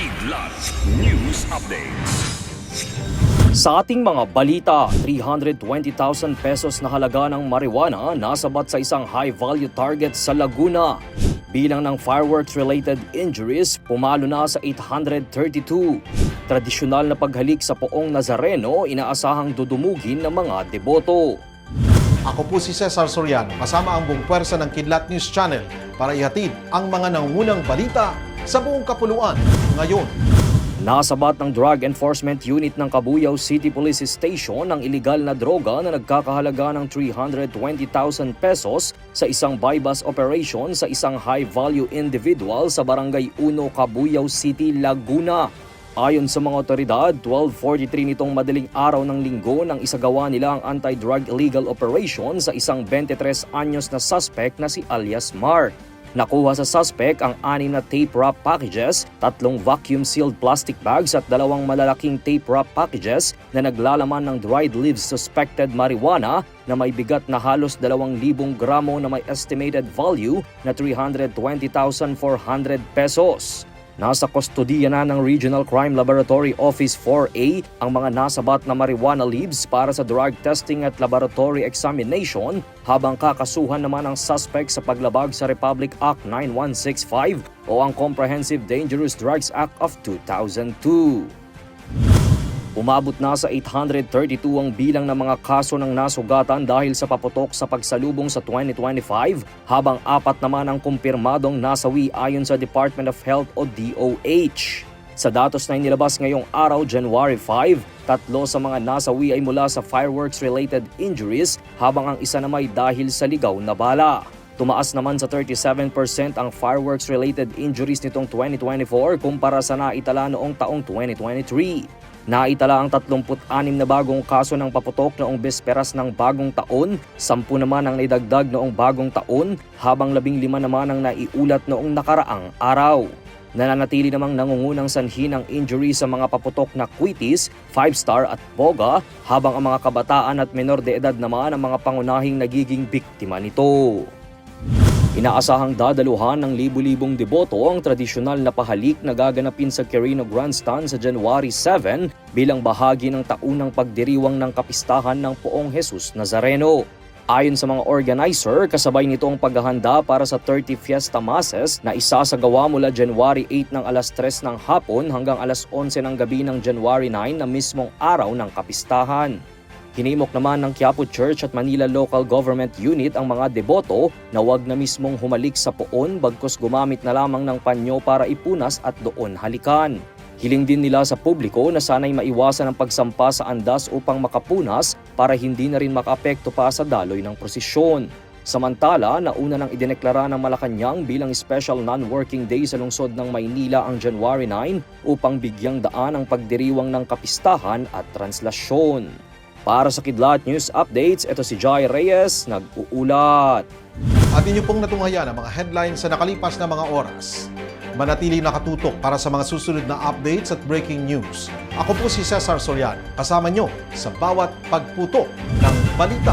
Kidlat News Updates. Sa ating mga balita, 320,000 pesos na halaga ng marijuana nasabat sa isang high-value target sa Laguna. Bilang ng fireworks-related injuries, pumalo na sa 832. Tradisyonal na paghalik sa poong Nazareno, inaasahang dudumugin ng mga deboto. Ako po si Cesar Soriano, kasama ang buong pwersa ng Kidlat News Channel para ihatid ang mga nangungunang balita sa buong kapuluan ngayon. Nasabat ng Drug Enforcement Unit ng Cabuyao City Police Station ang iligal na droga na nagkakahalaga ng 320,000 pesos sa isang bypass operation sa isang high-value individual sa Barangay 1, Cabuyao City, Laguna. Ayon sa mga otoridad, 12.43 nitong madaling araw ng linggo nang isagawa nila ang anti-drug illegal operation sa isang 23 anyos na suspect na si alias Mark. Nakuha sa suspect ang anim na tape wrap packages, tatlong vacuum-sealed plastic bags at dalawang malalaking tape wrap packages na naglalaman ng dried leaves suspected marijuana na may bigat na halos 2,000 gramo na may estimated value na 320,400 pesos. Nasa kustodiya na ng Regional Crime Laboratory Office 4A ang mga nasabat na marijuana leaves para sa drug testing at laboratory examination habang kakasuhan naman ang suspect sa paglabag sa Republic Act 9165 o ang Comprehensive Dangerous Drugs Act of 2002. Umabot na sa 832 ang bilang ng mga kaso ng nasugatan dahil sa paputok sa pagsalubong sa 2025 habang apat naman ang kumpirmadong nasawi ayon sa Department of Health o DOH. Sa datos na inilabas ngayong araw, January 5, tatlo sa mga nasawi ay mula sa fireworks-related injuries habang ang isa na may dahil sa ligaw na bala. Tumaas naman sa 37% ang fireworks-related injuries nitong 2024 kumpara sa naitala noong taong 2023. Naitala ang 36 na bagong kaso ng paputok noong bisperas ng bagong taon, 10 naman ang naidagdag noong bagong taon, habang 15 naman ang naiulat noong nakaraang araw. Nananatili namang nangungunang sanhi ng injury sa mga paputok na Quitis, 5-star at Boga, habang ang mga kabataan at menor de edad naman ang mga pangunahing nagiging biktima nito. Inaasahang dadaluhan ng libu-libong deboto ang tradisyonal na pahalik na gaganapin sa Quirino Grandstand sa January 7 bilang bahagi ng taunang pagdiriwang ng kapistahan ng Poong Jesus Nazareno. Ayon sa mga organizer, kasabay nito ang paghahanda para sa 30 Fiesta Masses na isasagawa mula January 8 ng alas 3 ng hapon hanggang alas 11 ng gabi ng January 9 na mismong araw ng kapistahan. Hinimok naman ng Quiapo Church at Manila Local Government Unit ang mga deboto na wag na mismong humalik sa poon bagkos gumamit na lamang ng panyo para ipunas at doon halikan. Hiling din nila sa publiko na sana'y maiwasan ang pagsampa sa andas upang makapunas para hindi na rin makaapekto pa sa daloy ng prosesyon. Samantala, nauna nang idineklara ng Malacanang bilang special non-working day sa lungsod ng Maynila ang January 9 upang bigyang daan ang pagdiriwang ng kapistahan at translasyon. Para sa Kidlat News Updates, ito si Jai Reyes, nag-uulat. At inyo pong natunghayan ang mga headlines sa nakalipas na mga oras. Manatili nakatutok para sa mga susunod na updates at breaking news. Ako po si Cesar Soriano, kasama nyo sa bawat pagputo ng balita.